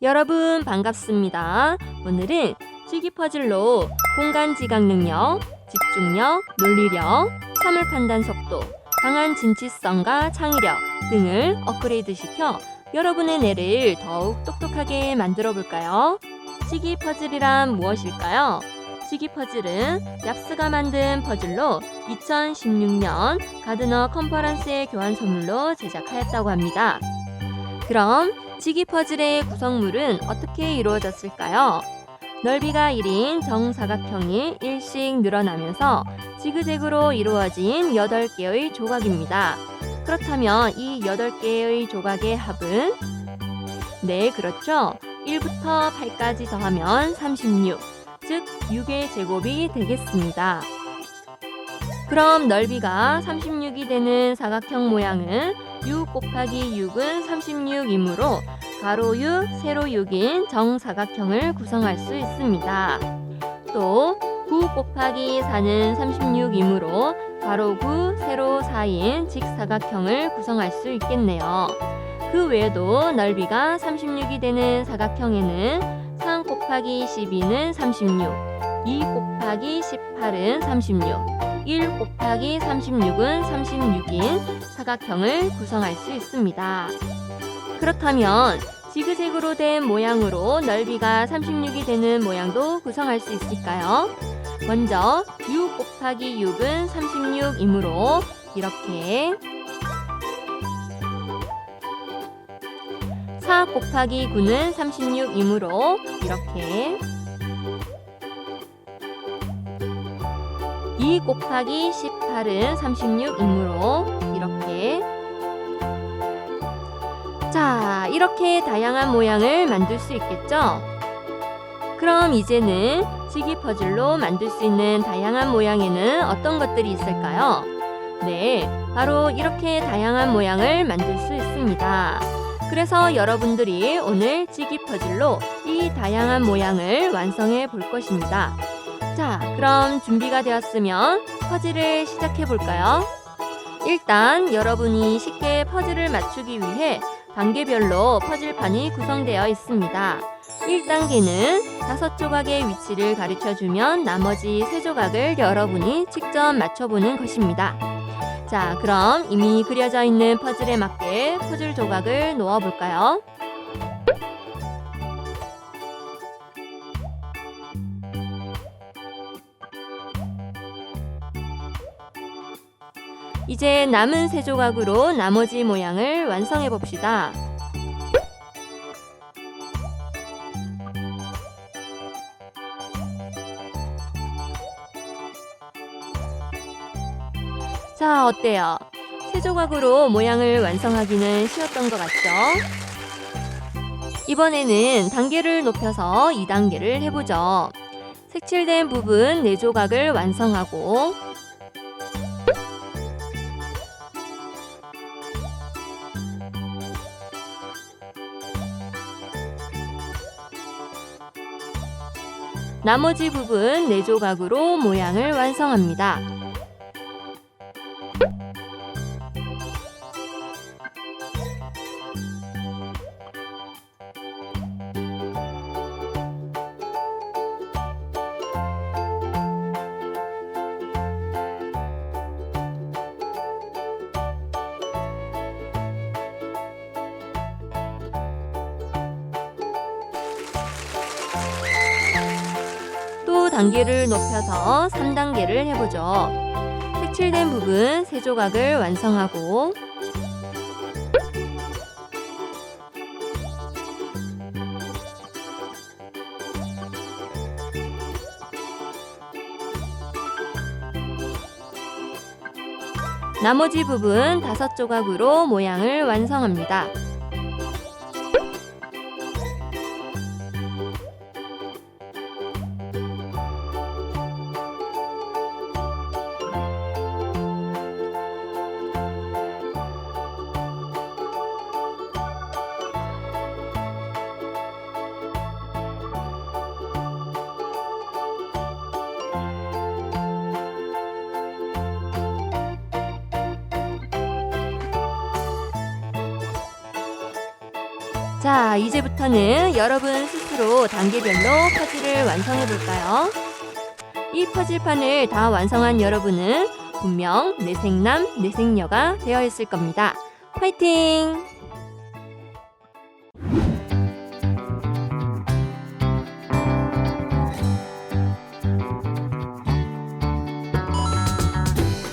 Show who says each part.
Speaker 1: 여러분 반갑습니다. 오늘은 치기 퍼즐로 공간 지각 능력, 집중력, 논리력, 사물 판단 속도, 강한 진취성과 창의력 등을 업그레이드 시켜 여러분의 뇌를 더욱 똑똑하게 만들어 볼까요? 치기 퍼즐이란 무엇일까요? 치기 퍼즐은 얍스가 만든 퍼즐로 2016년 가드너 컨퍼런스의 교환 선물로 제작하였다고 합니다. 그럼 치기 퍼즐의 구성물은 어떻게 이루어졌을까요? 넓이가 1인 정사각형이 1씩 늘어나면서 지그재그로 이루어진 8개의 조각입니다. 그렇다면 이 8개의 조각의 합은? 네, 그렇죠. 1부터 8까지 더하면 36, 즉 6의 제곱이 되겠습니다. 그럼 넓이가 36이 되는 사각형 모양은 6 곱하기 6은 36이므로 가로 6, 세로 6인 정사각형을 구성할 수 있습니다. 또 9 곱하기 4는 36이므로 가로 9, 세로 4인 직사각형을 구성할 수 있겠네요. 그 외에도 넓이가 36이 되는 사각형에는 3 곱하기 12는 36, 2 곱하기 18은 36, 1 곱하기 36은 36인 사각형을 구성할 수 있습니다. 그렇다면 지그재그로 된 모양으로 넓이가 36이 되는 모양도 구성할 수 있을까요? 먼저 6 곱하기 6은 36이므로 이렇게 4 곱하기 9는 36이므로 이렇게 2 곱하기 18은 36이므로 이렇게 자, 이렇게 다양한 모양을 만들 수 있겠죠? 그럼 이제는 지기 퍼즐로 만들 수 있는 다양한 모양에는 어떤 것들이 있을까요? 네, 바로 이렇게 다양한 모양을 만들 수 있습니다. 그래서 여러분들이 오늘 지기 퍼즐로 이 다양한 모양을 완성해 볼 것입니다. 자, 그럼 준비가 되었으면 퍼즐을 시작해 볼까요? 일단 여러분이 쉽게 퍼즐을 맞추기 위해 단계별로 퍼즐판이 구성되어 있습니다. 1단계는 다섯 조각의 위치를 가르쳐 주면 나머지 세 조각을 여러분이 직접 맞춰보는 것입니다. 자, 그럼 이미 그려져 있는 퍼즐에 맞게 퍼즐 조각을 놓아 볼까요? 이제 남은 세 조각으로 나머지 모양을 완성해 봅시다. 자, 어때요? 세 조각으로 모양을 완성하기는 쉬웠던 것 같죠? 이번에는 단계를 높여서 2단계를 해보죠. 색칠된 부분 4조각을 완성하고 나머지 부분 4조각으로 모양을 완성합니다. 단계를 높여서 3단계를 해보죠. 색칠된 부분 3조각을 완성하고 나머지 부분 5조각으로 모양을 완성합니다. 자, 이제부터는 여러분 스스로 단계별로 퍼즐을 완성해 볼까요? 이 퍼즐판을 다 완성한 여러분은 분명 내생남, 내생녀가 되어 있을 겁니다. 화이팅!